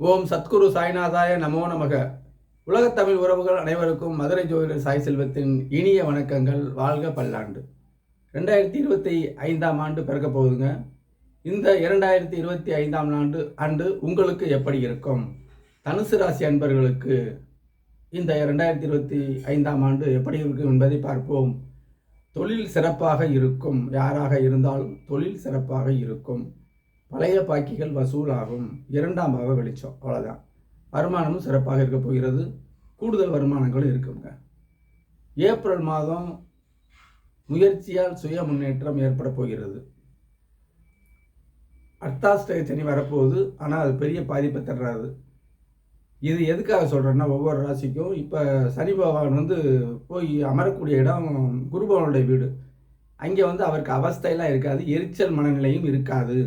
ஓம் சத்குரு சாய்நாதாய நமோ நமக. உலகத் தமிழ் உறவுகள் அனைவருக்கும் மதுரை ஜோதிடர் சாய் செல்வத்தின் இனிய வணக்கங்கள். வாழ்க பல்லாண்டு. ரெண்டாயிரத்தி இருபத்தி ஐந்தாம் ஆண்டு பிறக்க போகுதுங்க. இந்த இரண்டாயிரத்தி இருபத்தி ஐந்தாம் ஆண்டு ஆண்டு உங்களுக்கு எப்படி இருக்கும்? தனுசு ராசி அன்பர்களுக்கு இந்த இரண்டாயிரத்தி இருபத்தி ஐந்தாம் ஆண்டு எப்படி இருக்கும் என்பதை பார்ப்போம். தொழில் சிறப்பாக இருக்கும். யாராக இருந்தாலும் தொழில் சிறப்பாக இருக்கும். பழைய பாக்கிகள் வசூலாகும். இரண்டாம் பாக வெளிச்சம். அவ்வளோதான் வருமானமும் சிறப்பாக இருக்க போகிறது. கூடுதல் வருமானங்களும் இருக்குங்க. ஏப்ரல் மாதம் முயற்சியால் சுய முன்னேற்றம் ஏற்பட போகிறது. அர்த்தாஷ்டக சனி வரப்போகுது. ஆனால் அது பெரிய பாதிப்பை தர்றாது. இது எதுக்காக சொல்கிறேன்னா ஒவ்வொரு ராசிக்கும் இப்போ சனி பகவான் வந்து போய் அமரக்கூடிய இடம் குருபவனுடைய வீடு. அங்கே வந்து அவருக்கு அவஸ்தையெல்லாம் இருக்காது. எரிச்சல் மனநிலையும் இருக்காது.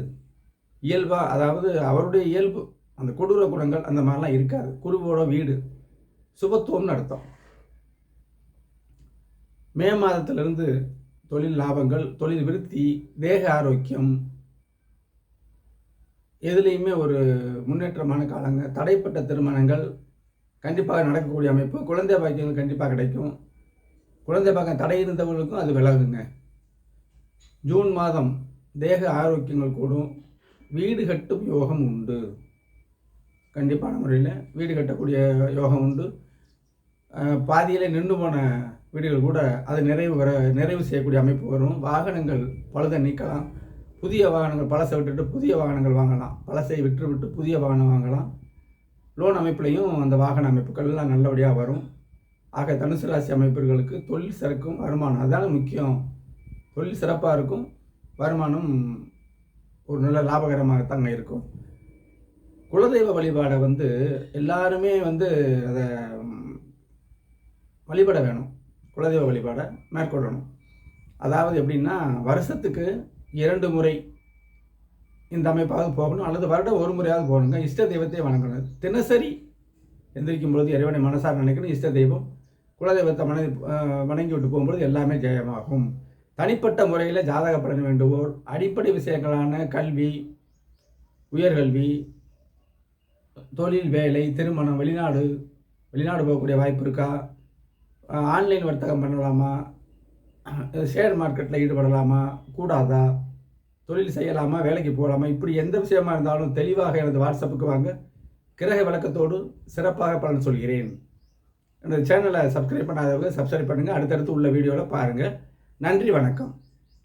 இயல்பாக அதாவது அவருடைய இயல்பு அந்த கொடூர குணங்கள் அந்த மாதிரிலாம் இருக்காது. குருவோட வீடு. சுபத்துவம்னு அர்த்தம். மே மாதத்திலிருந்து தொழில் லாபங்கள் தொழில் விருத்தி தேக ஆரோக்கியம் எதுலேயுமே ஒரு முன்னேற்றமான காலங்க. தடைப்பட்ட திருமணங்கள் கண்டிப்பாக நடக்கக்கூடிய அமைப்பு. குழந்தை பாக்கியங்கள் கண்டிப்பாக கிடைக்கும். குழந்தை பாக்கம் தடை இருந்தவர்களுக்கும் அது விலகுங்க. ஜூன் மாதம் தேக ஆரோக்கியங்கள் கூடும். வீடு கட்டும் யோகம் உண்டு. கண்டிப்பான முறையில் வீடு கட்டக்கூடிய யோகம் உண்டு. பாதியில் நின்று போன வீடுகள் கூட அது நிறைவு வர நிறைவு செய்யக்கூடிய அமைப்பு வரும். வாகனங்கள் பழுதை நீக்கலாம். புதிய வாகனங்கள் பழசை விட்டுட்டு புதிய வாகனங்கள் வாங்கலாம். பழசை விட்டுவிட்டு விட்டு புதிய வாகனம் வாங்கலாம். லோன் அமைப்புலையும் அந்த வாகன அமைப்புகள்லாம் நல்லபடியாக வரும். ஆக தனுசு ராசி அமைப்புகளுக்கு தொழில் சிறக்கும் வருமானம். அதான முக்கியம். தொழில் சிறப்பாக இருக்கும். வருமானம் ஒரு நல்ல லாபகரமாகத்தாங்க இருக்கும். குலதெய்வ வழிபாடை வந்து எல்லாருமே வந்து அதை வழிபட வேணும். குலதெய்வ வழிபாடை மேற்கொள்ளணும். அதாவது எப்படின்னா வருஷத்துக்கு இரண்டு முறை இந்த அமைப்பாவது போகணும் அல்லது வருடம் ஒரு முறையாவது போகணுங்க. இஷ்ட தெய்வத்தை வணங்கணும். தினசரி எந்திரிக்கும் பொழுது இறைவனை மனசார நினைக்கணும். இஷ்ட தெய்வம் குலதெய்வத்தை மன வணங்கி விட்டு போகும்பொழுது எல்லாமே ஜெயமாகும். தனிப்பட்ட முறையில் ஜாதக பலன் வேண்டுவோர் அடிப்படை விஷயங்களான கல்வி உயர்கல்வி தொழில் வேலை திருமணம் வெளிநாடு வெளிநாடு போகக்கூடிய வாய்ப்பு இருக்கா? ஆன்லைன் வர்த்தகம் பண்ணலாமா? ஷேர் மார்க்கெட்டில் ஈடுபடலாமா? கூடாதா? தொழில் செய்யலாமா? வேலைக்கு போகலாமா இப்படி எந்த விஷயமா இருந்தாலும் தெளிவாக எனது வாட்ஸ்அப்புக்கு வாங்க. கிரக விளக்கத்தோடு சிறப்பாக பலன் சொல்கிறேன். எனது சேனலை சப்ஸ்கிரைப் பண்ணாதவங்க சப்ஸ்கிரைப் பண்ணுங்கள் அடுத்தடுத்து உள்ள வீடியோவில் பாருங்கள் நன்றி வணக்கம்.